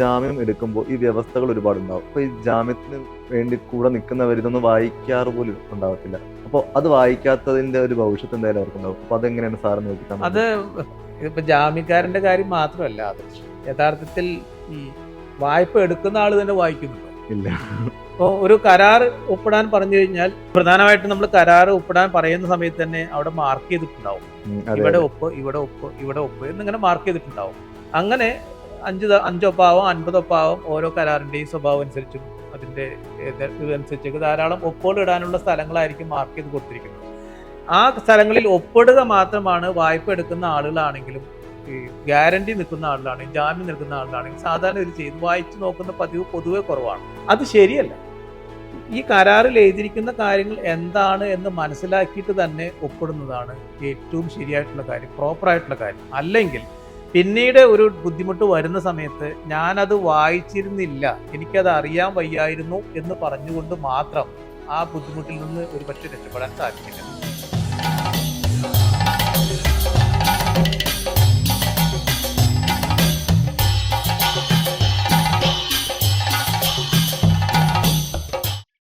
ജാമ്യം എടുക്കുമ്പോൾ ഈ വ്യവസ്ഥകൾ ഒരുപാട് ഉണ്ടാവും. അപ്പൊ ഈ ജാമ്യത്തിന് വേണ്ടി കൂടെ നിൽക്കുന്നവർ ഇതൊന്നും വായിക്കാറ് പോലും ഉണ്ടാവത്തില്ല. അപ്പോൾ അത് വായിക്കാത്തതിന്റെ ഒരു ഭവിഷ്യത്ത് എന്തായാലും അവർക്കുണ്ടാവും. അപ്പൊ അതെങ്ങനെയാണ് സാറ് നോക്കിക്കാൻ അത് ഇപ്പൊ ജാമ്യക്കാരന്റെ കാര്യം മാത്രമല്ല അത് യഥാർത്ഥത്തിൽ ഈ വായ്പ എടുക്കുന്ന ആൾ തന്നെ വായിക്കുന്നുണ്ടോ? ഇല്ല. ഇപ്പോൾ ഒരു കരാർ ഒപ്പിടാൻ പറഞ്ഞു കഴിഞ്ഞാൽ പ്രധാനമായിട്ടും നമ്മൾ കരാർ ഒപ്പിടാൻ പറയുന്ന സമയത്ത് തന്നെ അവിടെ മാർക്ക് ചെയ്തിട്ടുണ്ടാവും. ഇവിടെ ഒപ്പ് ഇവിടെ ഒപ്പ് ഇവിടെ ഒപ്പ് എന്നിങ്ങനെ മാർക്ക് ചെയ്തിട്ടുണ്ടാവും. അങ്ങനെ അഞ്ച് അഞ്ചൊപ്പാവും അൻപതൊപ്പാവും ഓരോ കരാറിന്റെയും സ്വഭാവം അനുസരിച്ചും അതിന്റെ ഇത് ഇതനുസരിച്ചൊക്കെ ധാരാളം ഒപ്പുകൾ ഇടാനുള്ള സ്ഥലങ്ങളായിരിക്കും മാർക്ക് ചെയ്ത് കൊടുത്തിരിക്കുന്നത്. ആ സ്ഥലങ്ങളിൽ ഒപ്പിടുക മാത്രമാണ് വായ്പ എടുക്കുന്ന ആളുകളാണെങ്കിലും ഈ ഗ്യാരണ്ടി നിൽക്കുന്ന ആളുകളാണെങ്കിലും ജാമ്യം നിൽക്കുന്ന ആളുകളാണെങ്കിലും സാധാരണ ഇത് ചെയ്ത് വായിച്ചു നോക്കുന്ന പതിവ് പൊതുവെ കുറവാണ്. അത് ശരിയല്ല. ഈ കരാറിൽ എഴുതിയിരിക്കുന്ന കാര്യങ്ങൾ എന്താണ് എന്ന് മനസ്സിലാക്കിയിട്ട് തന്നെ ഒപ്പിടുന്നതാണ് ഏറ്റവും ശരിയായിട്ടുള്ള കാര്യം പ്രോപ്പറായിട്ടുള്ള കാര്യം. അല്ലെങ്കിൽ പിന്നീട് ഒരു ബുദ്ധിമുട്ട് വരുന്ന സമയത്ത് ഞാനത് വായിച്ചിരുന്നില്ല. എനിക്കത് അറിയാൻ വയ്യായിരുന്നു എന്ന് പറഞ്ഞുകൊണ്ട് മാത്രം ആ ബുദ്ധിമുട്ടിൽ നിന്ന് ഒരുപക്ഷെ രക്ഷപ്പെടാൻ സാധിക്കില്ല